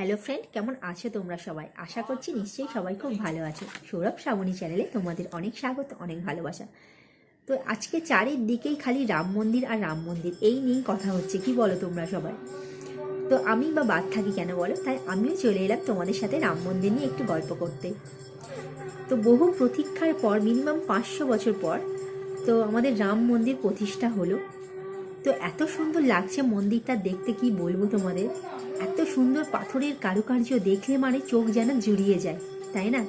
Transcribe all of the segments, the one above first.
Hello friend কেমন আছো তোমরা সবাই? আশা করছি নিশ্চয়ই সবাই খুব ভালো আছো। সৌরভ শ্রাবণী চ্যানেলে তোমাদের অনেক স্বাগত, অনেক ভালোবাসা। তো আজকে চারিদিকেই খালি রাম মন্দির আর রাম মন্দির, এই নিয়েই কথা হচ্ছে, কি বলো তোমরা সবাই? তো আমি বা বাদ থাকি কেন বলো? তাই আমিও চলে এলাম তোমাদের সাথে রাম মন্দির নিয়ে একটু গল্প করতে। তো বহু প্রতীক্ষার পর মিনিমাম পাঁচশো বছর পর, তো আমাদের রাম মন্দির প্রতিষ্ঠা হলো। তো এত সুন্দর লাগছে মন্দিরটা দেখতে, কি বলব তোমাদের? এত সুন্দর পাথরের কারুকার্য দেখলে মানে চোখ যেন জুড়িয়ে যায়, তাই না?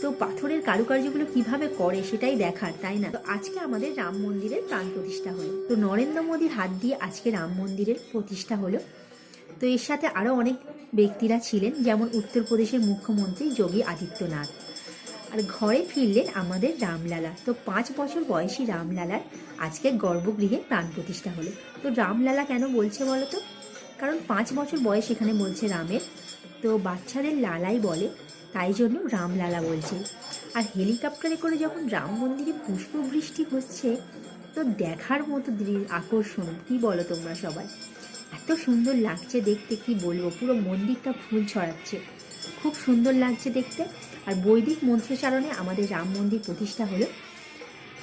তো পাথরের কারুকার্যগুলো কীভাবে করে সেটাই দেখার, তাই না? তো আজকে আমাদের রাম মন্দিরের প্রাণ প্রতিষ্ঠা হলো। তো নরেন্দ্র মোদীর হাত দিয়ে আজকে রাম মন্দিরের প্রতিষ্ঠা হলো। তো এর সাথে আরও অনেক ব্যক্তিরা ছিলেন, যেমন উত্তরপ্রদেশের মুখ্যমন্ত্রী যোগী আদিত্যনাথ। আর ঘরে ফিরলেন আমাদের রামলালা। তো পাঁচ বছর বয়সী রামলালার আজকে গর্ভগৃহে প্রাণ প্রতিষ্ঠা হলো। তো রামলালা কেন বলছে বলো তো? কারণ পাঁচ বছর বয়স এখানে বলছে রামের। তো বাচ্চাদের লালাই বলে, তাই জন্য রামলালা বলছে। আর হেলিকপ্টারে করে যখন রাম মন্দিরে পুষ্পবৃষ্টি হচ্ছে, তো দেখার মতো আকর্ষণ, কি বলো তোমরা সবাই? এত সুন্দর লাগছে দেখতে, কি বলব? পুরো মন্দিরটা ফুল ছড়াচ্ছে। খুব সুন্দর লাগছে দেখতে। আর বৈদিক মন্ত্রচারণে আমাদের রাম মন্দির প্রতিষ্ঠা হলো।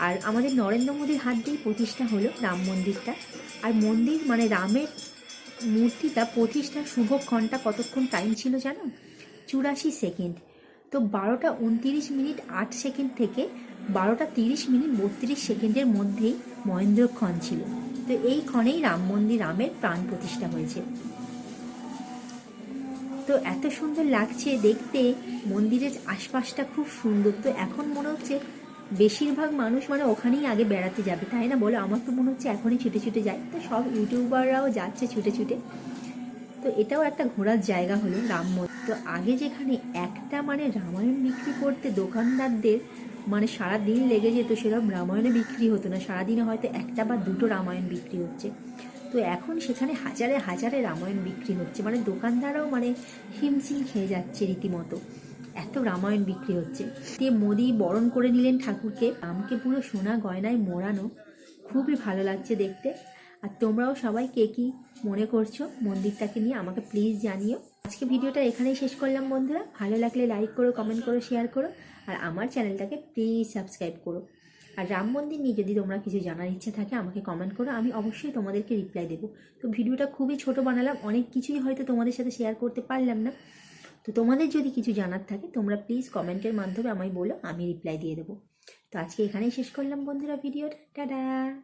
আর আমাদের নরেন্দ্র মোদীর হাত দিয়েই প্রতিষ্ঠা হলো রাম মন্দিরটা। আর মন্দির মানে রামের মূর্তিটা প্রতিষ্ঠার শুভ ঘণ্টা কতক্ষণ টাইম ছিল জানো? চুরাশি সেকেন্ড। তো বারোটা উনতিরিশ মিনিট আট সেকেন্ড থেকে বারোটা তিরিশ মিনিট বত্রিশ সেকেন্ডের মধ্যেই মহেন্দ্রক্ষণ ছিল। তো এই ক্ষণেই রাম মন্দির রামের প্রাণ প্রতিষ্ঠা হয়েছে। তো এত সুন্দর লাগছে দেখতে। মন্দিরের আশপাশটা খুব সুন্দর। তো এখন মনে হচ্ছে বেশিরভাগ মানুষ মানে ওখানেই আগে বেড়াতে যাবে, তাই না বলো? আমার তো মনে হচ্ছে এখনই ছুটে ছুটে যায় তো সব ইউটিউবাররাও যাচ্ছে ছুটে ছুটে। তো এটাও একটা ঘোরার জায়গা হলো রাম তো আগে যেখানে একটা মানে রামায়ণ বিক্রি করতে দোকানদারদের মানে সারা দিন লেগে যেত, সেরকম রামায়ণে বিক্রি হতো না। সারাদিনে হয়তো একটা বা দুটো রামায়ণ বিক্রি হচ্ছে। তো এখন সেখানে হাজারে হাজারে রামায়ণ বিক্রি হচ্ছে। মানে দোকানদাররাও মানে হিমশিম খেয়ে যাচ্ছে রীতিমতো। এত রামায়ণ বিক্রি হচ্ছে। দিয়ে মোদি বরণ করে নিলেন ঠাকুরকে, রামকে পুরো সোনা গয়নায় মোড়ানো। খুবই ভালো লাগছে দেখতে। আর তোমরাও সবাই কে কী মনে করছ মন্দিরটাকে নিয়ে আমাকে প্লিজ জানিও। আজকে ভিডিওটা এখানেই শেষ করলাম বন্ধুরা। ভালো লাগলে লাইক করো কমেন্ট করো শেয়ার করো। আর আমার চ্যানেলটাকে প্লিজ সাবস্ক্রাইব করো। আর রাম মন্দির নিয়ে যদি তোমরা কিছু জানার ইচ্ছে থাকে, আমাকে কমেন্ট করো, আমি অবশ্যই তোমাদেরকে রিপ্লাই দেবো। তো ভিডিওটা খুবই ছোট বানালাম, অনেক কিছুই হয়তো তোমাদের সাথে শেয়ার করতে পারলাম না। তো তোমাদের যদি কিছু জানার থাকে, তোমরা প্লিজ কমেন্টের মাধ্যমে আমায় বলো, আমি রিপ্লাই দিয়ে দেবো। তো আজকে এখানেই শেষ করলাম বন্ধুরা ভিডিওটা, টাটা!